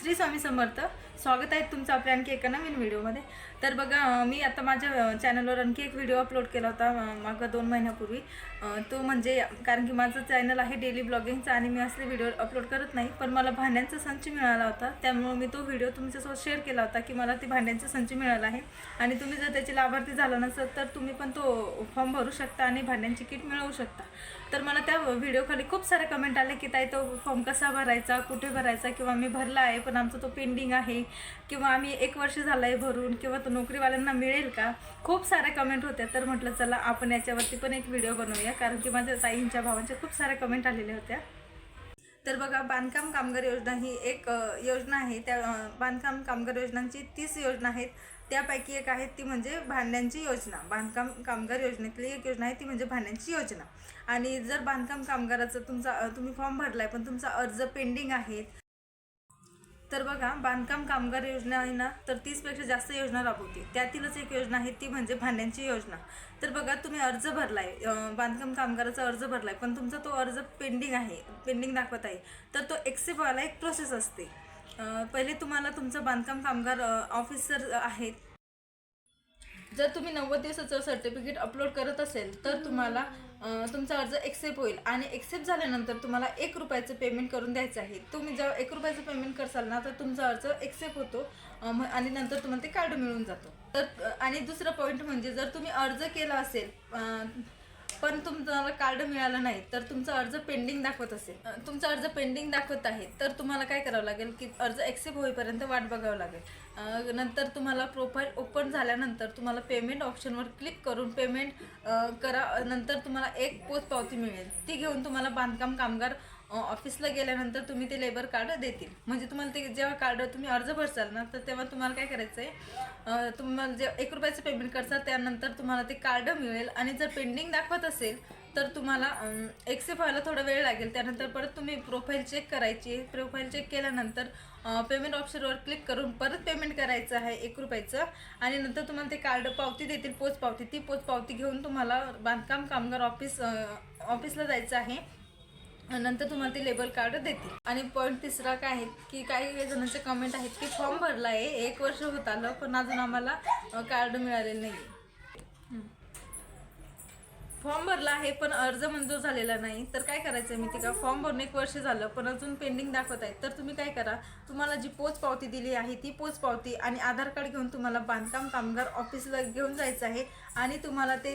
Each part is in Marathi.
श्री स्वामी समर्थ. स्वागत आहे तुमचं आपल्या आणखी एका नवीन व्हिडिओमध्ये. तर बघा मी आता माझ्या चॅनलवर आणखी एक व्हिडिओ अपलोड केला होता मागं दोन महिन्यापूर्वी. तो म्हणजे कारण की माझं चॅनल आहे डेली ब्लॉगिंगचा आणि मी असले व्हिडिओ अपलोड करत नाही पण मला भांड्यांचा संच मिळाला होता. त्यामुळे मी तो व्हिडिओ तुमच्यासोबत शेअर केला होता की मला ती भांड्यांचा संच मिळाला आहे. आणि तुम्ही जर त्याचे लाभार्थी झाला नसेल तर तुम्ही पण तो फॉर्म भरू शकता आणि भांड्यांची किट मिळवू शकता. तर मला त्या व्हिडिओखाली खूप सारे कमेंट आले की ताई तो फॉर्म कसा भरायचा कुठे भरायचा किंवा मी भरला आहे पण आमचा तो पेंडिंग आहे. किंवा आम्ही एक वर्ष झालं आहे भरून किंवा तो नोकरीवाल्यांना मिळेल का? खूप साऱ्या कमेंट होत्या. तर म्हटलं चला आपण याच्यावरती पण एक व्हिडिओ बनवूया. कारण की माझ्या ताईंच्या भावांच्या खूप साऱ्या कमेंट आलेल्या होत्या. तर बघा बांधकाम कामगार योजना ही एक योजना आहे. त्या बांधकाम कामगार योजनांची तीस योजना आहेत. त्यापैकी एक आहे ती म्हणजे भांड्यांची योजना. बांधकाम कामगार योजनेतली एक योजना आहे ती म्हणजे भांड्यांची योजना. आणि जर बांधकाम कामगाराचं तुमचा तुम्ही फॉर्म भरलाय पण तुमचा अर्ज पेंडिंग आहे तर बघा बांधकाम कामगार योजना आहे ना तर तीसपेक्षा जास्त योजना राबवते. त्यातीलच एक योजना आहे ती म्हणजे भांड्यांची योजना. तर बघा तुम्ही अर्ज भरलाय. आहे बांधकाम कामगाराचा अर्ज भरलाय पण तुमचा तो अर्ज पेंडिंग आहे पेंडिंग दाखवत आहे. तर तो एक्सेप्ट व्हायला एक प्रोसेस असते. पहिले तुम्हाला तुमचं बांधकाम कामगार ऑफिसर आहेत जर तुम्ही नव्वद दिवसाचं सर्टिफिकेट अपलोड करत असेल तर तुम्हाला तुमचा अर्ज एक्सेप्ट होईल. आणि एक्सेप्ट झाल्यानंतर तुम्हाला एक रुपयाचं पेमेंट करून द्यायचं आहे. तुम्ही जेव्हा एक रुपयाचं पेमेंट करसाल ना तर तुमचा अर्ज एक्सेप्ट होतो आणि नंतर तुम्हाला ते कार्ड मिळून जातो. तर आणि दुसरं पॉईंट म्हणजे जर तुम्ही अर्ज केला असेल पण तुम्हाला कार्ड मिळालं नाही तर तुमचा अर्ज पेंडिंग दाखवत असेल. तुमचा अर्ज पेंडिंग दाखवत आहे तर तुम्हाला काय करावं लागेल की अर्ज ॲक्सेप्ट होईपर्यंत वाट बघावं लागेल. नंतर तुम्हाला प्रोफाईल ओपन झाल्यानंतर तुम्हाला पेमेंट ऑप्शनवर क्लिक करून पेमेंट करा नंतर तुम्हाला एक पोच पावती मिळेल. ती घेऊन तुम्हाला बांधकाम कामगार ऑफिसला गेल्यानंतर तुम्ही ते लेबर कार्ड देतील. म्हणजे तुम्हाला ते जेव्हा कार्ड तुम्ही अर्ज भरसाल ना तर तेव्हा तुम्हाला काय करायचं आहे तुम्हाला जे एक रुपयाचं पेमेंट करसाल त्यानंतर तुम्हाला ते कार्ड मिळेल. आणि जर पेंडिंग दाखवत असेल तर तुम्हाला एक्सेप्ट व्हायला थोडा वेळ लागेल. त्यानंतर परत तुम्ही प्रोफाईल चेक करायची. प्रोफाईल चेक केल्यानंतर पेमेंट ऑप्शनवर क्लिक करून परत पेमेंट करायचं आहे एक रुपयाचं. आणि नंतर तुम्हाला ते कार्ड पावती देतील पोच पावती. ती पोच पावती घेऊन तुम्हाला बांधकाम कामगार ऑफिस ऑफिसला जायचं आहे. नंतर तुम्हाला ते लेबर कार्ड देतील. आणि पॉईंट तिसरा काय आहे की काही जणांचे कमेंट आहेत की फॉर्म भरला आहे एक वर्ष होत आलं पण अजून आम्हाला कार्ड मिळालेलं नाही फॉर्म भरला आहे पण अर्ज मंजूर झालेला नाही. तर काय करायचं आहे ते का? फॉर्म भरून एक वर्ष झालं पण अजून पेंडिंग दाखवत आहे तर तुम्ही काय करा? तुम्हाला जी पोच पावती दिली आहे ती पोच पावती आणि आधार कार्ड घेऊन तुम्हाला बांधकाम कामगार ऑफिसला घेऊन जायचं आहे. आणि तुम्हाला ते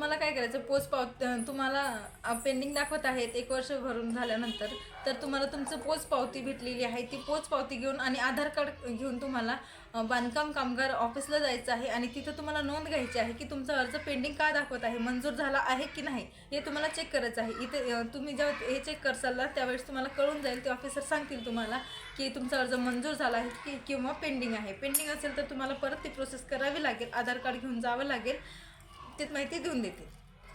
मला तुम्हाला काय करायचं? पोच पाव तुम्हाला पेंडिंग दाखवत आहेत एक वर्ष भरून झाल्यानंतर. तर तुम्हाला तुमचं पोच पावती भेटलेली आहे. ती पोच पावती घेऊन आणि आधार कार्ड घेऊन तुम्हाला बांधकाम कामगार ऑफिसला जायचं आहे आणि तिथं तुम्हाला नोंद घ्यायची आहे की तुमचा अर्ज पेंडिंग का दाखवत आहे मंजूर झाला आहे की नाही हे तुम्हाला चेक करायचं आहे. इथे तुम्ही जेव्हा हे चेक करसाल ना त्यावेळेस तुम्हाला कळून जाईल ते ऑफिसर सांगतील तुम्हाला की तुमचा अर्ज मंजूर झाला आहे की किंवा पेंडिंग आहे. पेंडिंग असेल तर तुम्हाला परत ती प्रोसेस करावी लागेल. आधार कार्ड घेऊन जावं लागेल. ते माहिती देऊन देतील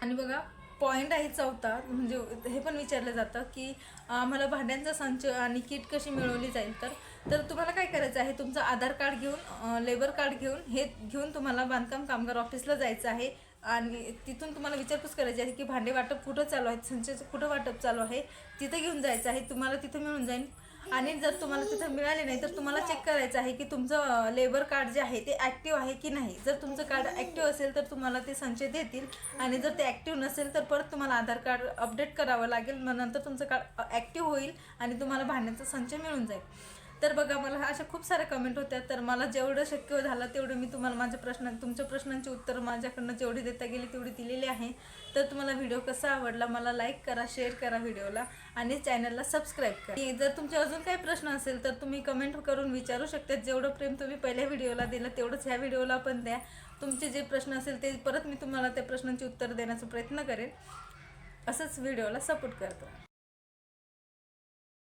आणि बघा पॉईंट आहे चौथा म्हणजे हे पण विचारलं जातं की आम्हाला भांड्यांचा संच आणि किट कशी मिळवली जाईल तर? तर तुम्हाला काय करायचं आहे? तुमचं आधार कार्ड घेऊन लेबर कार्ड घेऊन हे घेऊन तुम्हाला बांधकाम कामगार ऑफिसला जायचं आहे. आणि तिथून तुम्हाला विचारपूस करायची आहे की भांडे वाटप कुठं चालू आहे संच कुठं वाटप चालू आहे? तिथं घेऊन जायचं आहे. तुम्हाला तिथं मिळून जाईल. आणि जर तुम्हाला तिथं मिळाले नाही तर तुम्हाला चेक करायचं आहे की तुमचं लेबर कार्ड जे आहे ते ॲक्टिव्ह आहे की नाही. जर तुमचं कार्ड ॲक्टिव्ह असेल तर तुम्हाला ते संचय देतील. आणि जर ते ॲक्टिव्ह नसेल तर परत तुम्हाला आधार कार्ड अपडेट करावं लागेल. मग नंतर तुमचं कार्ड ॲक्टिव्ह होईल आणि तुम्हाला भांड्यांचा संचय मिळून जाईल. तर बघा मला अशा खूप साऱ्या कमेंट होत्या. तर मला जेवढं शक्य झालं तेवढं मी तुम्हाला माझ्या प्रश्न तुमच्या प्रश्नांची उत्तर माझ्याकडनं जेवढी देता गेली तेवढी दिलेली आहे. तर तुम्हाला व्हिडिओ कसा आवडला मला लाईक करा शेअर करा व्हिडिओला आणि चॅनलला सबस्क्राईब करा. जर तुमचे अजून काही प्रश्न असेल तर तुम्ही कमेंट करून विचारू शकता. जेवढं प्रेम तुम्ही पहिल्या व्हिडिओला दिलं तेवढंच ह्या व्हिडिओला पण द्या. तुमचे जे प्रश्न असेल ते परत मी तुम्हाला त्या प्रश्नांची उत्तर देण्याचा प्रयत्न करेन. असंच व्हिडिओला सपोर्ट करतो.